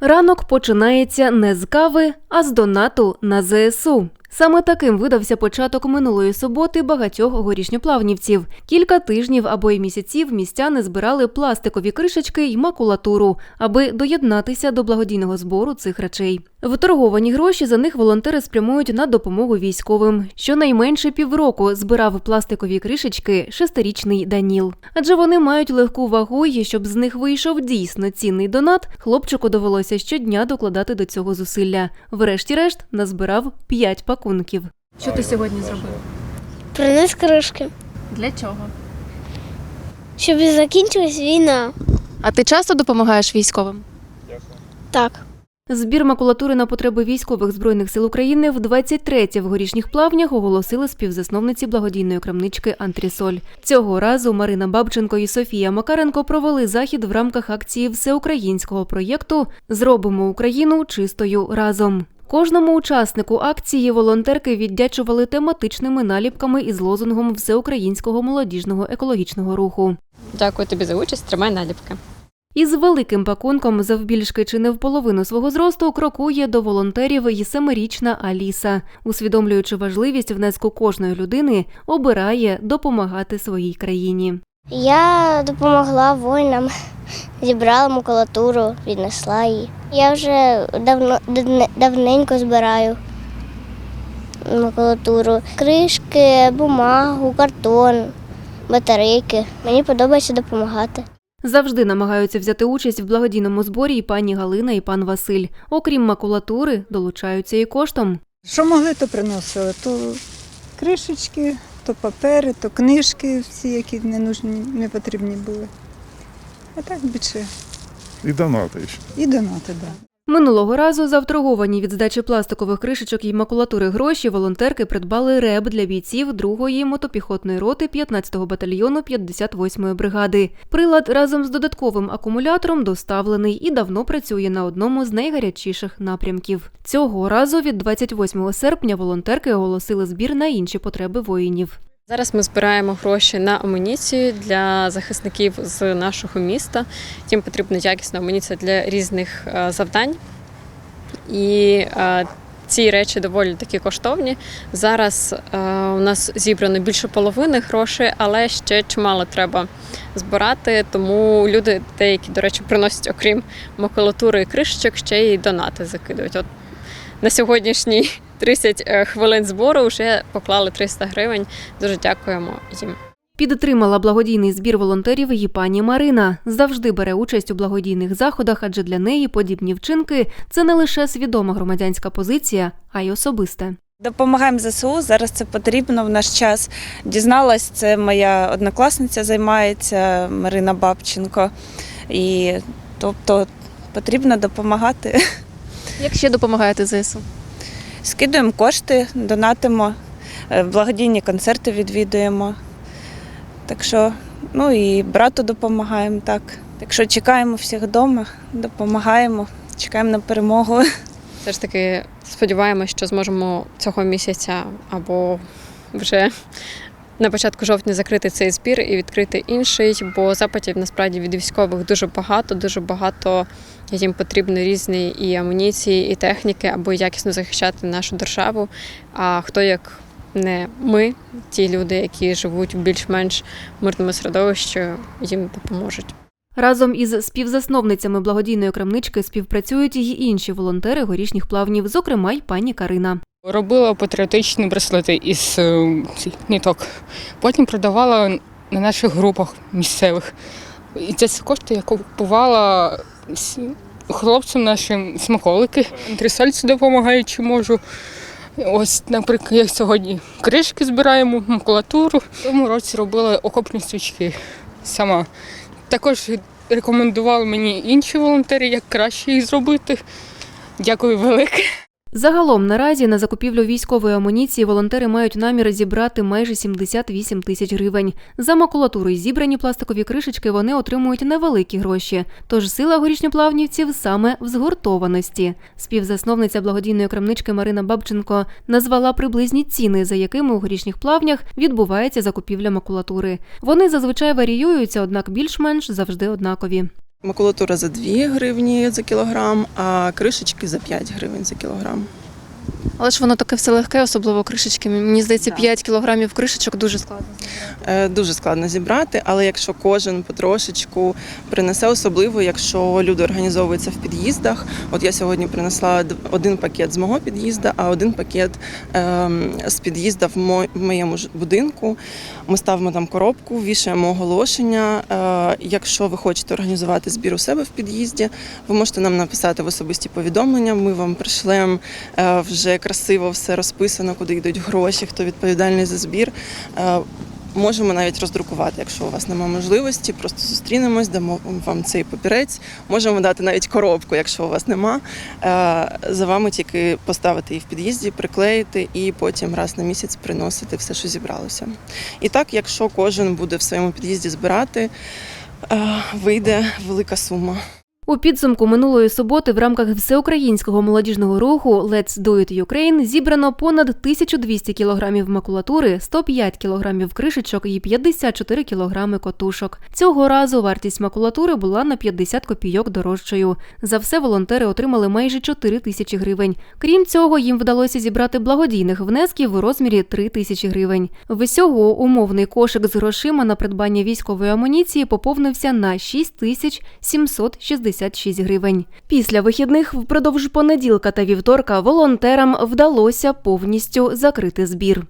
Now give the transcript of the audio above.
Ранок починається не з кави, а з донату на ЗСУ. Саме таким видався початок минулої суботи багатьох горішньоплавнівців. Кілька тижнів або й місяців містяни збирали пластикові кришечки й макулатуру, аби доєднатися до благодійного збору цих речей. Виторговані гроші за них волонтери спрямують на допомогу військовим. Щонайменше півроку збирав пластикові кришечки шестирічний Даніл. Адже вони мають легку вагу, і щоб з них вийшов дійсно цінний донат, хлопчику довелося щодня докладати до цього зусилля. Врешті-решт назбирав п'ять пакунків. Що ти сьогодні зробив? Приніс кришки, Для чого? щоб закінчилась війна. А ти часто допомагаєш військовим? Так. Збір макулатури на потреби військових збройних сил України в 23-те в горішніх плавнях оголосили співзасновниці благодійної крамнички Антрісоль. Цього разу Марина Бабченко і Софія Макаренко провели захід в рамках акції всеукраїнського проєкту Зробимо Україну чистою разом. Кожному учаснику акції волонтерки віддячували тематичними наліпками із лозунгом всеукраїнського молодіжного екологічного руху. Дякую тобі за участь. Тримай наліпки. Із великим пакунком завбільшки чи не в половину свого зросту крокує до волонтерів і семирічна Аліса. Усвідомлюючи важливість внеску кожної людини, обирає допомагати своїй країні. Я допомогла воїнам, зібрала макулатуру, віднесла її. Я вже давно давненько збираю макулатуру. Кришки, бумагу, картон, батарейки. Мені подобається допомагати. Завжди намагаються взяти участь в благодійному зборі і пані Галина, і пан Василь. Окрім макулатури, долучаються і коштом. Що могли, то приносили. То кришечки, то папери, то книжки, всі, які не нужні, не потрібні були. А так більше. І донати ще. І донати, так. Да. Минулого разу за вторговані від здачі пластикових кришечок і макулатури гроші волонтерки придбали реб для бійців 2-ї мотопіхотної роти 15-го батальйону 58-ї бригади. Прилад разом з додатковим акумулятором доставлений і давно працює на одному з найгарячіших напрямків. Цього разу від 28 серпня волонтерки оголосили збір на інші потреби воїнів. Зараз ми збираємо гроші на амуніцію для захисників з нашого міста. Їм потрібна якісна амуніція для різних е, завдань. І е, ці речі доволі такі коштовні. Зараз е, у нас зібрано більше половини грошей, але ще чимало треба збирати. Тому люди деякі, до речі, приносять, окрім макулатури і кришечок, ще й донати закидують. От на сьогоднішній 30 е, хвилин збору вже поклали 300 гривень. Дуже дякуємо їм. Підтримала благодійний збір волонтерів і пані Марина. Завжди бере участь у благодійних заходах, адже для неї подібні вчинки це не лише свідома громадянська позиція, а й особисте. Допомагаємо ЗСУ. Зараз це потрібно в наш час. Дізналась, це моя однокласниця займається Марина Бабченко. І тобто потрібно допомагати. Як ще допомагаєте ЗСУ? Скидуємо кошти, донатимо, е, благодійні концерти відвідуємо. Так що, ну і брату допомагаємо так. Так що чекаємо всіх вдома, допомагаємо, чекаємо на перемогу. Все ж таки сподіваємося, що зможемо цього місяця або вже на початку жовтня закрити цей збір і відкрити інший, бо запитів насправді від військових дуже багато, дуже багато їм потрібно різні і амуніції, і техніки, аби якісно захищати нашу державу. А хто як не ми, ті люди, які живуть в більш-менш мирному середовищі, їм допоможуть. Разом із співзасновницями благодійної крамнички співпрацюють і інші волонтери горішніх плавнів, зокрема й пані Карина. Робила патріотичні браслети із е, цих ниток. Потім продавала на наших групах місцевих. І це кошти я купувала хлопцям нашим смаколики. Антресольці допомагаю, чи можу. Ось, наприклад, як сьогодні кришки збираємо, макулатуру. В тому році робила окопні свічки сама. Також рекомендували мені інші волонтери, як краще їх зробити. Дякую велике. Загалом наразі на закупівлю військової амуніції волонтери мають намір зібрати майже 78 тисяч гривень. За макулатуру й зібрані пластикові кришечки вони отримують невеликі гроші. Тож сила горішньоплавнівців саме в згуртованості. Співзасновниця благодійної крамнички Марина Бабченко назвала приблизні ціни, за якими у горішніх плавнях відбувається закупівля макулатури. Вони зазвичай варіюються, однак більш-менш завжди однакові. Макулатура за 2 гривні за кілограм, а кришечки за 5 гривень за кілограм. Але ж воно таке все легке, особливо кришечки. Мені здається, 5 кілограмів кришечок дуже складно. Е, Дуже складно зібрати, але якщо кожен потрошечку принесе, особливо якщо люди організовуються в під'їздах. От я сьогодні принесла д- один пакет з мого під'їзду, а один пакет ем, з під'їзду в мо- в моєму ж будинку. Ми ставимо там коробку, вішаємо оголошення. Е, Якщо ви хочете організувати збір у себе в під'їзді, ви можете нам написати в особисті повідомлення. Ми вам пришлемо е, вже красиво все розписано, куди йдуть гроші, хто відповідальний за збір. Е, Можемо навіть роздрукувати, якщо у вас немає можливості, просто зустрінемось, дамо вам цей папірець. Можемо дати навіть коробку, якщо у вас нема. Е, За вами тільки поставити її в під'їзді, приклеїти і потім раз на місяць приносити все, що зібралося. І так, якщо кожен буде в своєму під'їзді збирати, е, вийде велика сума. У підсумку минулої суботи в рамках всеукраїнського молодіжного руху «Let's do it Ukraine» зібрано понад 1200 кілограмів макулатури, 105 кілограмів кришечок і 54 кілограми котушок. Цього разу вартість макулатури була на 50 копійок дорожчою. За все волонтери отримали майже 4 тисячі гривень. Крім цього, їм вдалося зібрати благодійних внесків у розмірі 3 тисячі гривень. Всього умовний кошик з грошима на придбання військової амуніції поповнився на 6760 156 гривень. Після вихідних впродовж понеділка та вівторка волонтерам вдалося повністю закрити збір.